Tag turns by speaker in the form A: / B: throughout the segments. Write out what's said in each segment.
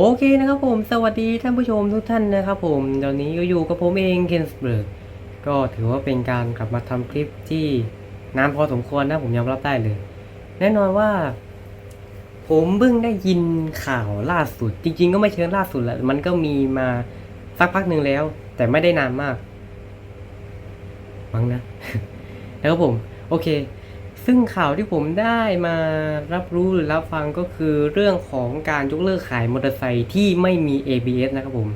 A: โอเคนะครับผมสวัสดีท่านผู้ชมทุกท่านนะครับผมตอนนี้ก็อยู่กับผมเองเคนสเบิร์กก็ถือว่าเป็นการกลับมาทำคลิปที่นานพอสมควรนะผมยอมรับได้เลย แน่นอนว่า ผมเพิ่งได้ยินข่าวล่าสุด จริง ๆ ก็ไม่เชิงล่าสุดแหละมันก็มีมาสักพักหนึ่งแล้ว แต่ไม่ได้นานมากมั้งนะแล้วผม โอเค ซึ่งข่าวที่ผมได้มารับรู้หรือรับฟังก็คือเรื่องของการยกเลิกขายมอเตอร์ไซค์ที่ไม่มี ABS นะครับผม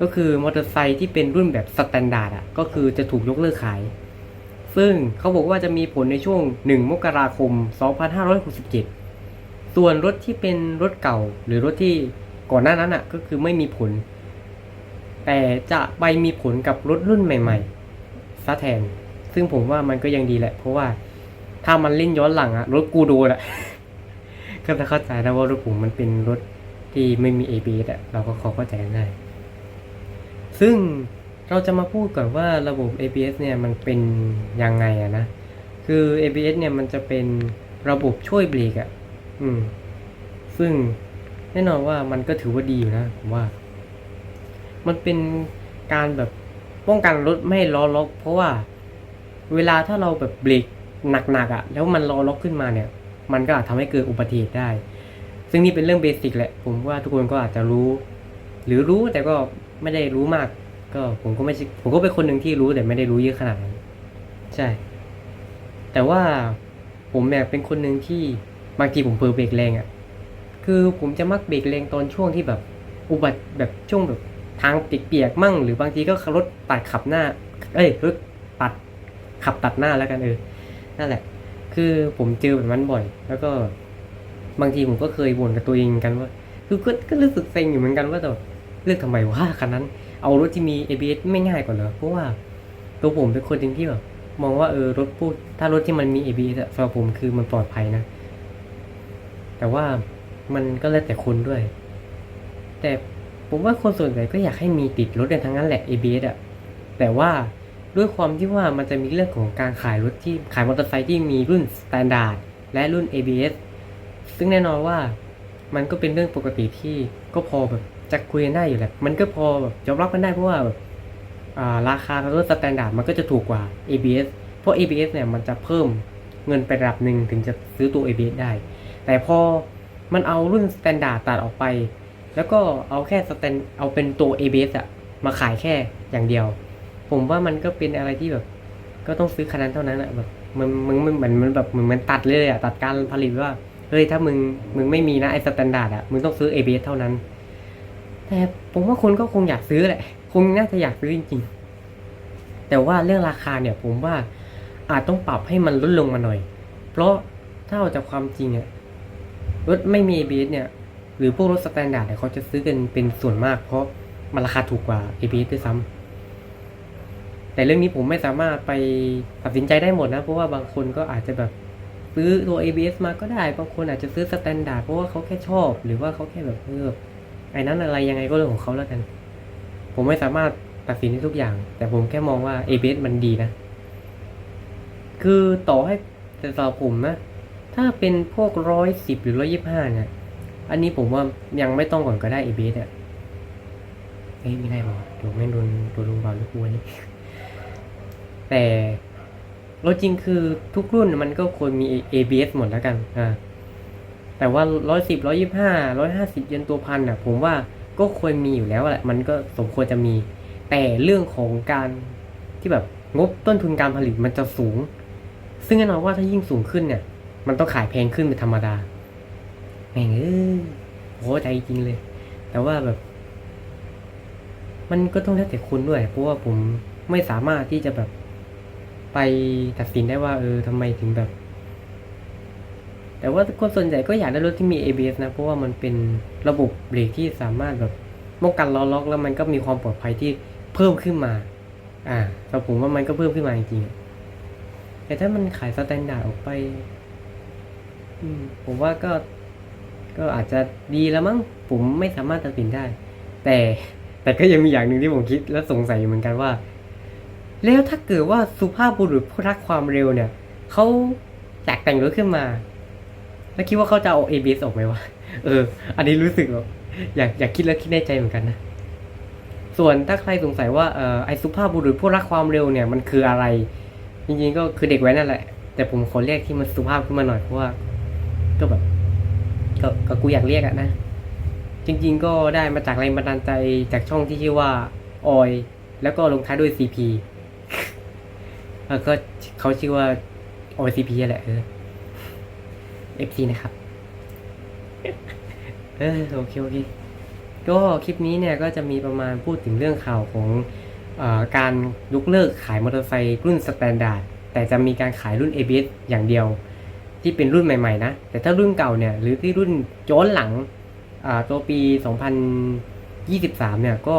A: ก็คือมอเตอร์ไซค์ที่เป็นรุ่นแบบสแตนดาร์ดอะก็คือจะถูกยกเลิกขาย ซึ่งเขาบอกว่าจะมีผลในช่วง 1 มกราคม 2567 ส่วนรถที่เป็นรถเก่าหรือรถที่ก่อนหน้านั้นอะก็คือไม่มีผล แต่จะไปมีผลกับรถรุ่นใหม่ ๆซะแทน ซึ่งผมว่ามันก็ยังดีแหละเพราะว่า ถ้ามันเล่นย้อนหลังอะรถกูโดนอะก็จะเข้าใจนะว่ารถผมมันเป็นรถที่ไม่มี ABS อะเราก็ขอเข้าใจกันได้ ซึ่งเราจะมาพูดก่อนว่าระบบ ABS เนี่ยมันเป็นยังไงอะนะ คือ ABS เนี่ยมันจะเป็นระบบช่วยเบรกอะอืม ซึ่งแน่นอนว่ามันก็ถือว่าดีอยู่นะผมว่า มันเป็นการแบบป้องกันรถไม่ให้ล้อล็อก เพราะว่าเวลาถ้าเราแบบเบรก หนักๆอะ่ะ แล้วมันล้อล็อกขึ้นมาเนี่ย มันก็อาจทำให้เกิดอุบัติเหตุได้ ซึ่งนี่เป็นเรื่องเบสิกแหละ ผมว่าทุกคนก็อาจจะรู้ หรือรู้แต่ก็ไม่ได้รู้มาก ก็ผมก็ไม่ผมก็เป็นคนหนึ่งที่รู้แต่ไม่ได้รู้เยอะขนาดนั้น ใช่ แต่ว่าผมเนี่ยเป็นคนหนึ่งที่บางทีผมเพลอเบรกแรงอะ่ะ คือผมจะมักเบรกแรงตอนช่วงที่แบบอุบัติแบบช่วงแบบทางเปียกๆมั่ง หรือบางทีก็รถปัดขับหน้า เอ้ยรถปัดขับตัดหน้าแล้วกันเออ นั่นแหละ คือผมเจอแบบนั้นบ่อย แล้วก็บางทีผมก็เคยบ่นกับตัวเองกันว่า คือก็ก็รู้สึกเซ็งอยู่เหมือนกันว่าแต่เลือกทำไมวะคันนั้น เอารถที่มี ABS ไม่ง่ายกว่าเหรอเพราะว่าตัวผมเป็นคนหนึ่งที่แบบมองว่าเออรถพูดถ้ารถที่มันมี ABS สำหรับผมคือมันปลอดภัยนะ แต่ว่ามันก็แล้วแต่คนด้วย แต่ผมว่าคนส่วนใหญ่ก็อยากให้มีติดรถกันทั้งนั้นแหละ ABS อะแต่ว่า ด้วยความที่ว่ามันจะมีเรื่องของการขายรถที่ขายมอเตอร์ไซค์ที่มีรุ่น Standard และรุ่น ABS ซึ่งแน่นอนว่ามันก็เป็นเรื่องปกติที่ก็พอแบบจะคุยกันได้อยู่แหละ มันก็พอแบบยอมรับกันได้เพราะว่าแบบอ่าราคารถ Standard มันก็จะถูกกว่า ABS เพราะ ABS เนี่ยมันจะเพิ่มเงินไประดับหนึ่งถึงจะซื้อตัว ABS ได้ แต่พอมันเอารุ่น Standard ตัดออกไป แล้วก็เอาแค่สแตนเอาเป็นตัว ABS อะมาขายแค่อย่างเดียว ผมว่ามันก็เป็นอะไรที่แบบ ก็ต้องซื้อคันนั้นเท่านั้นอะแบบมันมันมันเหมือนมันแบบเหมือนมันตัดเลยอะตัดการผลิตว่าเฮ้ยถ้ามึงมึงไม่มีนะไอ้สแตนดาร์ดอะมึงต้องซื้อ ABS เท่านั้น แต่ผมว่าคนก็คงอยากซื้อแหละ คงน่าจะอยากซื้อจริงๆ แต่ว่าเรื่องราคาเนี่ยผมว่าอาจต้องปรับให้มันลดลงมาหน่อย เพราะถ้าเอาจากความจริงอะรถไม่มี ABS เนี่ย หรือพวกรถสแตนดาร์ดเนี่ยเขาจะซื้อกันเป็นส่วนมาก เพราะมันราคาถูกกว่า ABS ด้วยซ้ำ แต่เรื่องนี้ผมไม่สามารถไปตัดสินใจได้หมดนะ เพราะว่าบางคนก็อาจจะแบบซื้อตัว ABS มาก็ได้ บางคนอาจจะซื้อสแตนดาร์ดเพราะว่าเขาแค่ชอบ หรือว่าเขาแค่แบบเออไอ้นั้นอะไรยังไงก็เรื่องของเขาแล้วกัน ผมไม่สามารถตัดสินได้ทุกอย่าง แต่ผมแค่มองว่า ABS มันดีนะ คือต่อให้แต่สำหรับผมนะ ถ้าเป็นพวกร้อยสิบหรือร้อยยี่ห้าเนี่ย อันนี้ผมว่ายังไม่ต้องก่อนก็ได้ ABS อะเอ้ยไม่ได้บอเดี๋ยวไม่โดนโดนลุงบอลลูกอ้วนนี่ แต่รถจริงคือทุกรุ่นมันก็ควรมี ABS หมดแล้วกันอ่าแต่ว่าร้อยสิบร้อยยี่ห้าร้อยห้าสิบยันตัวพันอะ ผมว่าก็ควรมีอยู่แล้วแหละมันก็สมควรจะมี แต่เรื่องของการที่แบบงบต้นทุนการผลิตมันจะสูง ซึ่งแน่นอนว่าถ้ายิ่งสูงขึ้นเนี่ย มันต้องขายแพงขึ้นเป็นธรรมดาแม่งเอ้ยโหใจจริงเลย แต่ว่าแบบ มันก็ต้องแล้วแต่คุณด้วย เพราะว่าผมไม่สามารถที่จะแบบ ไปตัดสินได้ว่าเออทำไมถึงแบบ แต่ว่าคนส่วนใหญ่ก็อยากได้รถที่มี ABS นะ เพราะว่ามันเป็นระบบเบรกที่สามารถแบบป้องกันล้อล็อก แล้วมันก็มีความปลอดภัยที่เพิ่มขึ้นมา อ่าแต่ผมว่ามันก็เพิ่มขึ้นมาจริงๆแต่ถ้ามันขายสแตนดาร์ดออกไป อืม ผมว่าก็ ก็อาจจะดีแล้วมั้ง ผมไม่สามารถตัดสินได้ แต่ แต่ก็ยังมีอย่างหนึ่งที่ผมคิดและสงสัยอยู่เหมือนกันว่า แล้วถ้าเกิดว่าสุภาพบุรุษผู้รักความเร็วเนี่ยเขาอยากแต่งรถขึ้นมา แล้วคิดว่าเขาจะเอา ABS ออกไหมวะ เออ อันนี้รู้สึกแบบอยากอยากคิดแล้วคิดในใจเหมือนกันนะ ส่วนถ้าใครสงสัยว่าเออไอสุภาพบุรุษผู้รักความเร็วเนี่ยมันคืออะไร จริงๆก็คือเด็กแว้นนั่นแหละ แต่ผมขอเรียกที่มันสุภาพขึ้นมาหน่อยเพราะว่า ก็แบบก็ก็กูอยากเรียกอะนะ จริง ๆ ก็ได้มาจากแรงบันดาลใจจากช่องที่ชื่อว่าออยแล้วก็ลงท้ายด้วย CP แล้วก็เขาชื่อว่าออย CP แหละเออ FC นะครับ เออโอเคโอเคก็คลิปนี้เนี่ยก็จะมีประมาณพูดถึงเรื่องข่าวของอการยกเลิกขายมอเตอร์ไซค์รุ่นสแตนดาร์ดแต่จะมีการขายรุ่น ABS อย่างเดียว ที่เป็นรุ่นใหม่ๆนะ แต่ถ้ารุ่นเก่าเนี่ย หรือที่รุ่นย้อนหลังตัวปี 2023 เนี่ยก็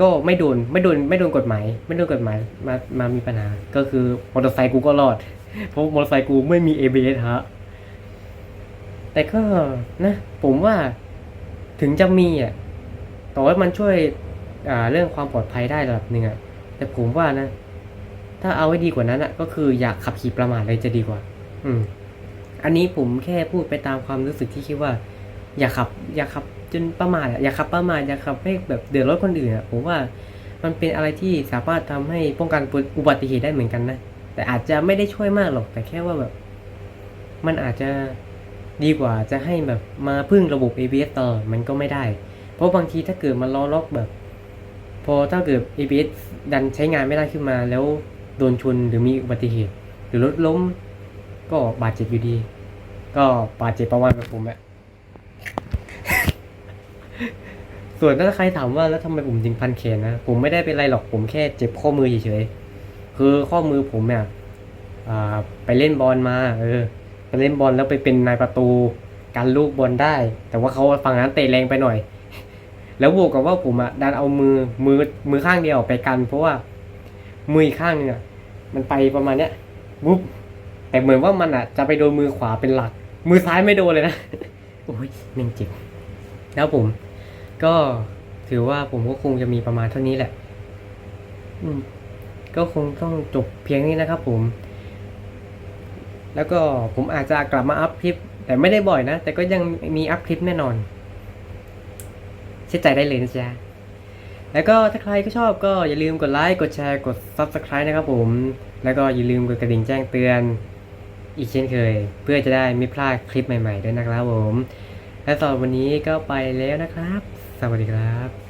A: ก็ไม่โดนไม่โดนไม่โดนกฎหมาย ไม่โดนกฎหมายมามามีปัญหา ก็คือมอเตอร์ไซค์กูก็รอด เพราะมอเตอร์ไซค์กูไม่มี ABS ฮะแต่ก็นะ ผมว่าถึงจะมีอะต่อว่ามันช่วยอ่าเรื่องความปลอดภัยได้ระดับหนึ่งอะแต่ผมว่านะ ถ้าเอาไว้ดีกว่านั้นอะ ก็คืออยากขับขี่ประมาทเลยจะดีกว่า อืม อันนี้ผมแค่พูดไปตามความรู้สึกที่คิดว่า อย่าขับ อย่าขับ นประมาทอย่าขับประมาทอย่าขับให้แบบเดือดร้อนคนอื่นอะผมว่ามันเป็นอะไรที่สามารถทำให้ป้องกันอุบัติเหตุได้เหมือนกันนะแต่อาจจะไม่ได้ช่วยมากหรอกแต่แค่ว่าแบบ มันอาจจะดีกว่าจะให้แบบมาพึ่งระบบ ABS ต่อมันก็ไม่ได้ เพราะบางทีถ้าเกิดมันล้อล็อกแบบ พอถ้าเกิด ABS ดันใช้งานไม่ได้ขึ้นมา แล้วโดนชนหรือมีอุบัติเหตุ หรือรถล้ม ก็บาดเจ็บอยู่ดี ก็บาดเจ็บประมาณแบบผมแหละ ส่วนถ้าใครถามว่าแล้วทำไมผมถึงพันแขนนะ ผมไม่ได้เป็นไรหรอกผมแค่เจ็บข้อมือเฉยๆคือข้อมือผมเนี่ยไปเล่นบอลมาเออไปเล่นบอลแล้วไปเป็นนายประตูการลูกบอลได้ แต่ว่าเขาฝั่งนั้นเตะแรงไปหน่อย แล้วบวกกับว่าผมอะดันเอามือมือมือข้างเดียวไปกัน เพราะว่ามืออีกข้างนึงอะมันไปประมาณเนี้ยวุ๊บแต่เหมือนว่ามันอะจะไปโดนมือขวาเป็นหลัก มือซ้ายไม่โดนเลยนะโอ้ยแม่งเจ็บแล้วผม ก็ถือว่าผมก็คงจะมีประมาณเท่านี้แหละอืมก็คงต้องจบเพียงนี้นะครับผม แล้วก็ผมอาจจะกลับมาอัพคลิป แต่ไม่ได้บ่อยนะ แต่ก็ยังมีอัพคลิปแน่นอน เชื่อใจได้เลยนะจ๊ะ แล้วก็ถ้าใครก็ชอบก็อย่าลืมกดไลค์ กดแชร์ กด Subscribe นะครับผม แล้วก็อย่าลืมกดกระดิ่งแจ้งเตือน อีกเช่นเคย เพื่อจะได้ไม่พลาดคลิปใหม่ๆด้วยนะครับผม และสำหรับวันนี้ก็ไปแล้วนะครับ สวัสดีครับ